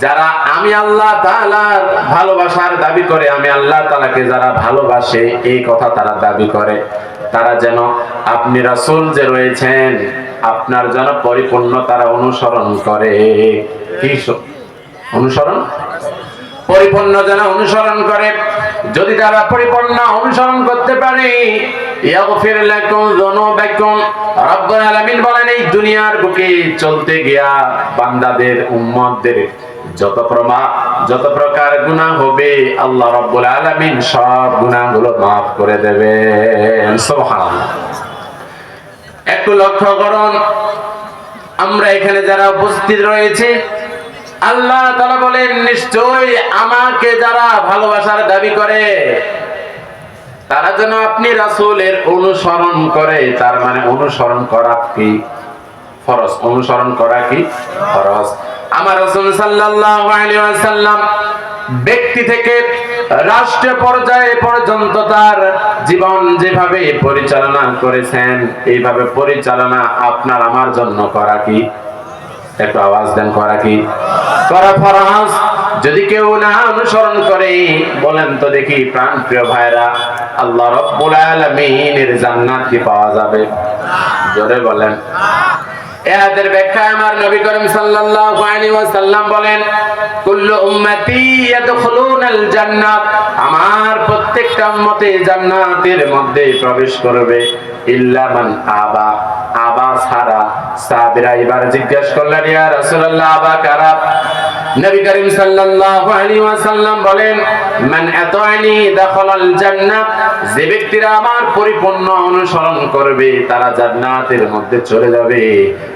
যারা আমি আল্লাহ তাআলার ভালোবাসার দাবি করে, আমি আল্লাহ তাআলাকে যারা ভালোবাসে, এই কথা তারা দাবি করে। তারা যেন আপনি রাসূল যে রয়েছেন, আপনার যেন পরিপূর্ণ তারা অনুসরণ করে। কি অনুসরণ? পরিপূর্ণ যেন অনুসরণ করে। যদি তারা পরিপূর্ণ অনুসরণ করতে পারে বলেন, এই দুনিয়ার বুকে চলতে গিয়া বান্দাদের, উম্মতদের যত প্রমা, যত প্রকার গুনাহ হবে, আল্লাহ রব্বুল আলামিন সব গুনাহগুলো মাফ করে সুবহানাল্লাহ। একটু লক্ষ্য করুন, আমরা এখানে যারা উপস্থিত রয়েছে, আল্লাহ তালা বলেন নিশ্চয় আমাকে যারা ভালোবাসার দাবি করে, তারা যেন আপনি রাসূলের অনুসরণ করে। তার মানে অনুসরণ করা কি? ফরজ। অনুসরণ করা কি? ফরজ। আমার রাসূল ওয়াসাল্লাম ব্যক্তি থেকে রাষ্ট্র পর্যায়ে পর্যন্ত তার জীবন যেভাবে পরিচালনা করেছেন, এইভাবে পরিচালনা আপনার আমার জন্য করা কি? একটু আওয়াজ দেন, করা কি? যদি কেউ না অনুসরণ করে, বলেন তো দেখি প্রাণ প্রিয় ভাইরা আল্লাহ রব্বুল আলামিনের জান্নাত কি পাওয়া যাবে? জোরে বলেন। এদের ব্যাখ্যায় আমার নবী করিম সাল্লাল্লাহু আলাইহি ওয়াসাল্লাম বলেন, কুল্লু উম্মতি ইয়াদখুলুনাল জান্নাত। আমার প্রত্যেকটা উম্মতে জান্নাতের মধ্যে প্রবেশ করবে, ইল্লা মান আবা। আবা ছাড়া সাহাবীরা এবার জিজ্ঞাসা করলেন, ইয়া রাসূলুল্লাহ, আবা কারা? নবী করিম সাল্লাল্লাহু আলাইহি ওয়াসাল্লাম বলেন, মান আতানি দাখালাল জান্নাত যে ব্যক্তিরা আমার পরিপূর্ণ অনুসরণ করবে, তারা জান্নাতের মধ্যে চলে যাবে।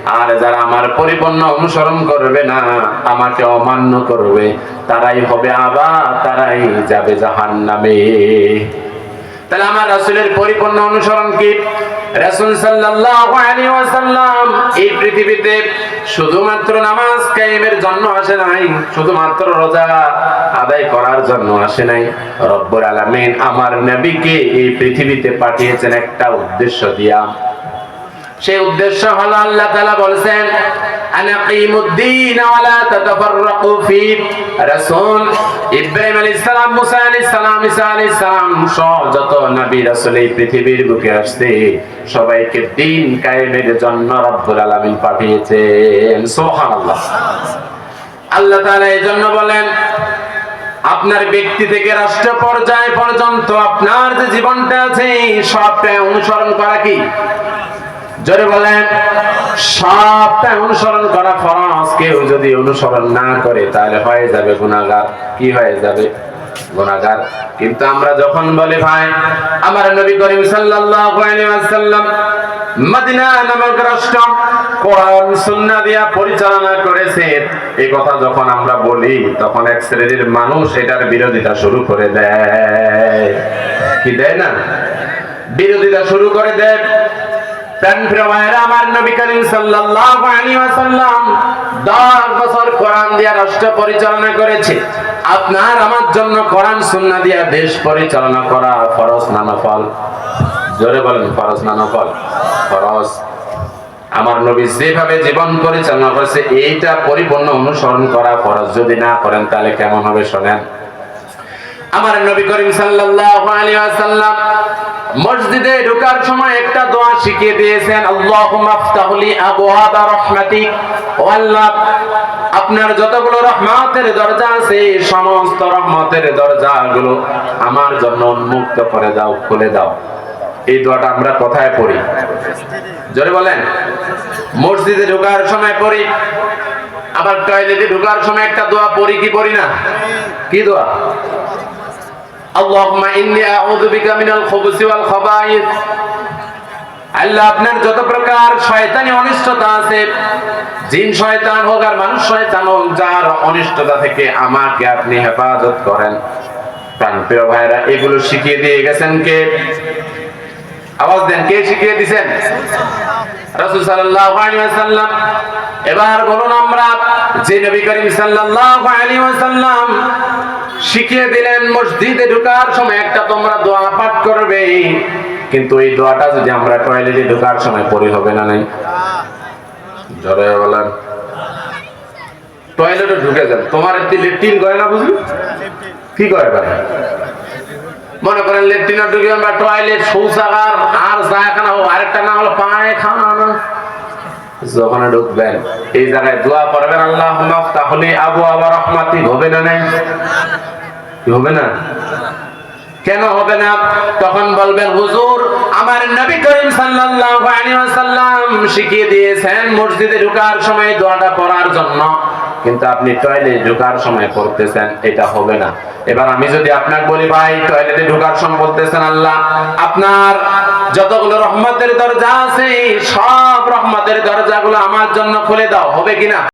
আর যারা আমার পরিপূর্ণ অনুসরণ করবে না, আমাকে অমান্য করবে। তারাই হবে আবা, তারাই যাবে জাহান্নামে। তাহলে আমার রাসূলের পরিপূর্ণ অনুসরণ কি? রাসূল সাল্লাল্লাহু আলাইহি ওয়াসাল্লাম এই পৃথিবীতে শুধুমাত্র নামাজ কায়েমের জন্য আসে নাই, শুধুমাত্র রোজা আদায় করার জন্য আসে নাই। রব্বুল আলামিন আমার নবীকে এই পৃথিবীতে পাঠিয়েছেন একটা উদ্দেশ্য দিয়া। সেই উদ্দেশ্য হলো আল্লাহ তাআলা বুকে সবাইকে দিন কায়েমের জন্য রব্বুল আলামিন পাঠিয়েছেন। আল্লাহ তাআলা জন্য বলেন, আপনার ব্যক্তি থেকে রাষ্ট্র পর্যায় পর্যন্ত আপনার যে জীবনটা আছে সবটা অনুসরণ করা কি? জোরে বলেন সবটা অনুসরণ করা ফরজ। কেউ যদি অনুসরণ না করে, তাহলে হয়ে যাবে গুনাহগার। কি হয়ে যাবে? গুনাহগার। কিন্তু আমরা যখন বলি, ভাই, আমার নবী করিম সাল্লাল্লাহু আলাইহি ওয়াসাল্লাম মদিনা নামক রাষ্ট্র কোরআন, সুন্নাহ দিয়া পরিচালনা করেছে। এই কথা যখন আমরা বলি, তখন এক শ্রেণির মানুষ এটার বিরোধিতা শুরু করে দেয়। কি দেয় না? বিরোধিতা শুরু করে দেয়। আমার নবী করিম সাল্লাল্লাহু আলাইহি ওয়াসাল্লাম 10 বছর কোরআন দিয়া রাষ্ট্র পরিচালনা করেছে। আপনার আমার নবী যেভাবে জীবন পরিচালনা করেছে, এইটা পরিপূর্ণ অনুসরণ করা ফরজ। যদি না করেন, তাহলে কেমন হবে শোনেন? আমার নবী করিম ওয়াসাল্লাম মসজিদে ঢোকার সময় একটা দোয়া শিখিয়ে দিয়েছেন আল্লাহ, আপনার যতগুলো রহমতের দরজা আছে সমস্ত রহমতের দরজাগুলো আমার জন্য উন্মুক্ত করে দাও, খুলে দাও। এই দোয়াটা আমরা কোথায় পড়ি? জোরে বলেন। মসজিদে ঢোকার সময় পড়ি, আবার টয়লেটে ঢোকার সময় একটা দোয়া পড়ি, কি পড়ি না? কি দোয়া? اللهم إني أعوذ بك من الخبث والخبائث আল্লাহ আপনার যত প্রকার শয়তানি অনিষ্টতা আছে জিন শয়তান হোক আর মানুষ শয়তান হোক যার অনিষ্টতা থেকে আমাকে আপনি হেফাজত করেন প্রাণপ্রিয় ভাইরা এগুলো শিখিয়ে দিয়ে গেছেন কে আওয়াজ দেন কে শিখিয়ে দিছেন রাসূল সাল্লাল্লাহু আলাইহি ওয়াসাল্লাম এবার বলুন আমরা যে নবী করিম সাল্লাল্লাহু আলাইহি ওয়াসাল্লাম শিখিয়ে দিলেন, মসজিদে ঢোকার সময় একটা তোমরা দোয়া পাঠ করবে। কিন্তু এই দোয়াটা যদি আমরা টয়লেটে ঢোকার সময় পড়ি, হবে না নাই? জরে টয়লেটে ঢুকে যান। তোমার একটি লেট্রিন করে না বুঝলি? কি করে করে মনে করেন লেট্রিনে ঢুকে বা টয়লেট, শৌচাগার, আর জায়খানা হোক, আরেকটা না হলো পায়খানা যখন ঢুকবেন, এই জায়গায় দোয়া করবেন, আল্লাহ তাহলে আবু আবার রহমাতি হবে না নাই? হবে না? কেন হবে না? তখন বলবেন, হুজুর, আমার নবী করিম সাল্লাল্লাহু আলাইহি ওয়াসাল্লাম শিখিয়ে দিয়েছেন মসজিদে ঢোকার সময় দোয়াটা করার জন্য। কিন্তু আপনি টয়লেটে ঢোকার সময় করতেছেন এটা হবে না। এবার আমি যদি আপনাকে বলি, ভাই, টয়লেটে ঢোকার সময় বলতেছেন আল্লাহ, আপনার যতগুলো রহমতের দরজা আছে, সব রহমতের দরজাগুলো আমার জন্য খুলে দাও, হবে কিনা